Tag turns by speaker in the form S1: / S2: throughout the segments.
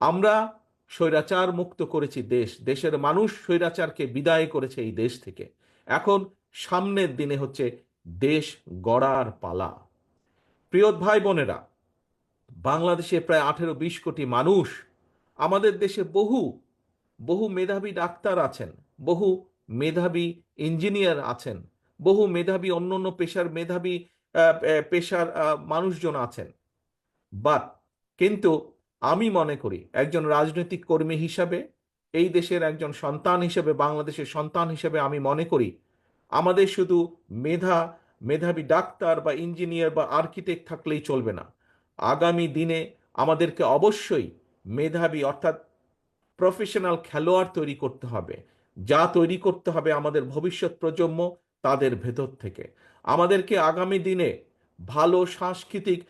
S1: আমরা স্বৈরাচার মুক্ত করেছি দেশ, দেশের মানুষ স্বৈরাচারকে বিদায় করেছে এই দেশ থেকে। এখন সামনের দিনে হচ্ছে দেশ গড়ার পালা। প্রিয় ভাই বোনেরা, বাংলাদেশে প্রায় আঠেরো বিশ কোটি মানুষ, আমাদের দেশে বহু বহু মেধাবী ডাক্তার আছেন, বহু মেধাবী ইঞ্জিনিয়ার আছেন, বহু মেধাবী অন্য অন্য পেশার মেধাবী পেশার মানুষজন আছেন। বাট কিন্তু আমি মনে করি একজন রাজনৈতিক কর্মী হিসাবে, এই দেশের একজন সন্তান হিসেবে, বাংলাদেশের সন্তান হিসেবে আমি মনে করি, আমাদের শুধু মেধা, মেধাবী ডাক্তার বা ইঞ্জিনিয়ার বা আর্কিটেক্ট থাকলেই চলবে না। আগামী দিনে আমাদেরকে অবশ্যই মেধাবী অর্থাৎ প্রফেশনাল খেলোয়াড় তৈরি করতে হবে। যা তৈরি করতে হবে আমাদের ভবিষ্যৎ প্রজন্ম, তাদের ভেতর থেকে। আমাদেরকে আগামী দিনে ভালো সাংস্কৃতিক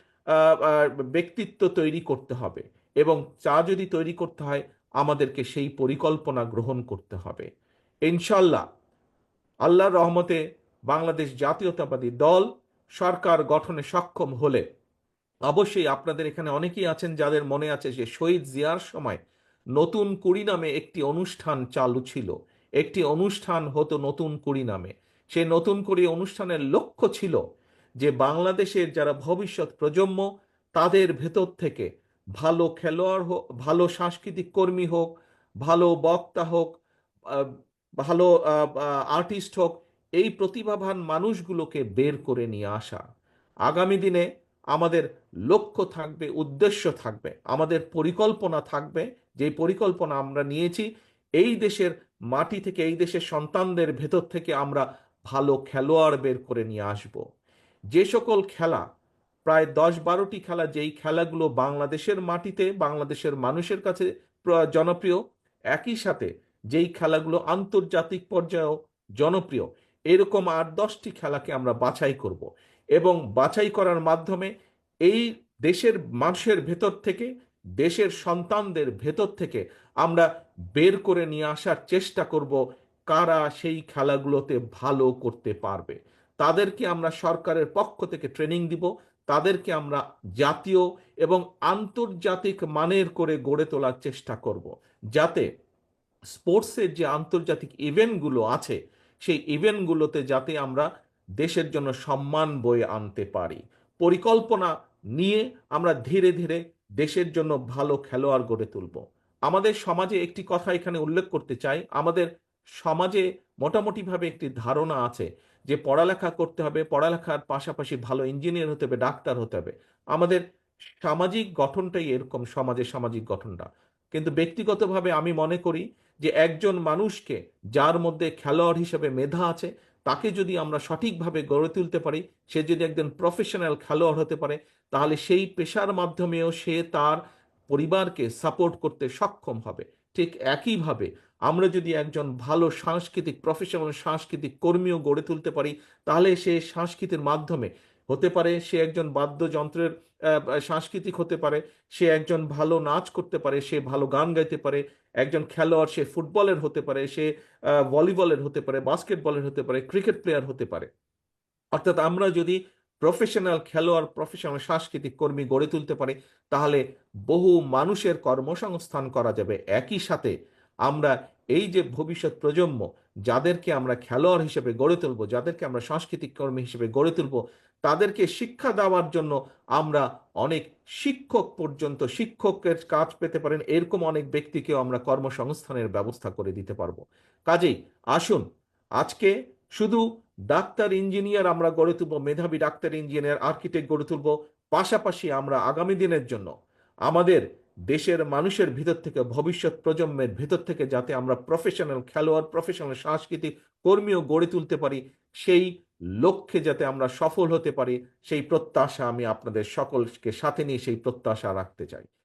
S1: ব্যক্তিত্ব তৈরি করতে হবে এবং চা যদি তৈরি করতে হয়, আমাদেরকে সেই পরিকল্পনা গ্রহণ করতে হবে। ইনশাল্লাহ আল্লাহর রহমতে বাংলাদেশ জাতীয়তাবাদী দল, সরকার গঠনে সক্ষম হলে অবশ্যই আপনাদের এখানে অনেকেই আছেন যাদের মনে আছে যে শহীদ জিয়ার সময় নতুন কুড়ি নামে একটি অনুষ্ঠান চালু ছিল। একটি অনুষ্ঠান হতো নতুন কুড়ি নামে। সেই নতুন কুড়ি অনুষ্ঠানের লক্ষ্য ছিল যে বাংলাদেশের যারা ভবিষ্যৎ প্রজন্ম, তাদের ভেতর থেকে ভালো খেলোয়াড় হোক, ভালো সাংস্কৃতিক কর্মী হোক, ভালো বক্তা হোক ভালো আর্টিস্ট হোক, এই প্রতিভাবান মানুষগুলোকে বের করে নিয়ে আসা। আগামী দিনে আমাদের লক্ষ্য থাকবে, উদ্দেশ্য থাকবে, আমাদের পরিকল্পনা থাকবে, যে পরিকল্পনা আমরা নিয়েছি, এই দেশের মাটি থেকে, এই দেশের সন্তানদের ভেতর থেকে আমরা ভালো খেলোয়াড় বের করে নিয়ে আসব। যে সকল খেলা, প্রায় দশ বারোটি খেলা যেই খেলাগুলো বাংলাদেশের মাটিতে, বাংলাদেশের মানুষের কাছে জনপ্রিয়, একই সাথে যেই খেলাগুলো আন্তর্জাতিক পর্যায়েও জনপ্রিয়, এরকম আট দশটি খেলাকে আমরা বাছাই করব এবং বাছাই করার মাধ্যমে এই দেশের মানুষের ভেতর থেকে, দেশের সন্তানদের ভেতর থেকে আমরা বের করে নিয়ে আসার চেষ্টা করব কারা সেই খেলাগুলোতে ভালো করতে পারবে। তাদেরকে আমরা সরকারের পক্ষ থেকে ট্রেনিং দিব, তাদেরকে আমরা জাতীয় এবং আন্তর্জাতিক মানের করে গড়ে তোলার চেষ্টা করব। যাতে স্পোর্টসের যে আন্তর্জাতিক ইভেন্টগুলো আছে, সেই ইভেন্টগুলোতে যাতে আমরা দেশের জন্য সম্মান বয়ে আনতে পারি। পরিকল্পনা নিয়ে আমরা ধীরে ধীরে দেশের জন্য ভালো খেলোয়াড় গড়ে তুলব। আমাদের সমাজে একটি কথা এখানে উল্লেখ করতে চাই। আমাদের সমাজে মোটামুটিভাবে একটি ধারণা আছে যে পড়ালেখা করতে হবে, পড়ালেখার পাশাপাশি ভালো ইঞ্জিনিয়ার হতে হবে, ডাক্তার হতে হবে। আমাদের সামাজিক গঠনটাই এরকম সমাজের সামাজিক গঠনটা। কিন্তু ব্যক্তিগতভাবে আমি মনে করি যে একজন মানুষকে যার মধ্যে খেলোয়াড় হিসেবে মেধা আছে, তাকে যদি আমরা সঠিকভাবে গড়ে তুলতে পারি, সে যদি একজন প্রফেশনাল খেলোয়াড় হতে পারে, তাহলে সেই পেশার মাধ্যমেও সে তার পরিবারকে সাপোর্ট করতে সক্ষম হবে। ঠিক একইভাবে আমরা যদি একজন ভালো সাংস্কৃতিক প্রফেশনাল সাংস্কৃতিক কর্মীও গড়ে তুলতে পারি, তাহলে সে সংস্কৃতির মাধ্যমে হতে পারে, সে একজন বাদ্যযন্ত্রের সাংস্কৃতিক হতে পারে, সে একজন ভালো নাচ করতে পারে, সে ভালো গান গাইতে পারে, একজন খেলোয়াড়, সে ফুটবলের হতে পারে, সে ভলিবলের হতে পারে, বাস্কেটবলের হতে পারে, ক্রিকেট প্লেয়ার হতে পারে। অর্থাৎ আমরা যদি প্রফেশনাল খেলোয়াড় প্রফেশনাল সাংস্কৃতিক কর্মী গড়ে তুলতে পারি, তাহলে বহু মানুষের কর্মসংস্থান করা যাবে। একই সাথে আমরা এই যে ভবিষ্যৎ প্রজন্ম, যাদেরকে আমরা খেলোয়াড় হিসেবে গড়ে তুলব, যাদেরকে আমরা সাংস্কৃতিক কর্মী হিসেবে গড়ে তুলব, তাদেরকে শিক্ষা দেওয়ার জন্য আমরা অনেক শিক্ষক পর্যন্ত শিক্ষকের কাজ পেতে পারেন। এরকম অনেক ব্যক্তিকেও আমরা কর্মসংস্থানের ব্যবস্থা করে দিতে পারব। কাজেই আসুন, আজকে শুধু ডাক্তার, ইঞ্জিনিয়ার আমরা গড়ে তুলব, মেধাবী ডাক্তার, ইঞ্জিনিয়ার, আর্কিটেক্ট গড়ে তুলব, পাশাপাশি আমরা আগামী দিনের জন্য আমাদের দেশের মানুষের ভিতর থেকে, ভবিষ্যৎ প্রজন্মের ভিতর থেকে যাতে আমরা প্রফেশনাল খেলোয়াড় প্রফেশনাল সাংস্কৃতিক কর্মীও গড়ে তুলতে পারি, সেই লক্ষ্যে যাতে আমরা সফল হতে পারি, সেই প্রত্যাশা আমি আপনাদের সকলকে সাথে নিয়ে সেই প্রত্যাশা রাখতে চাই।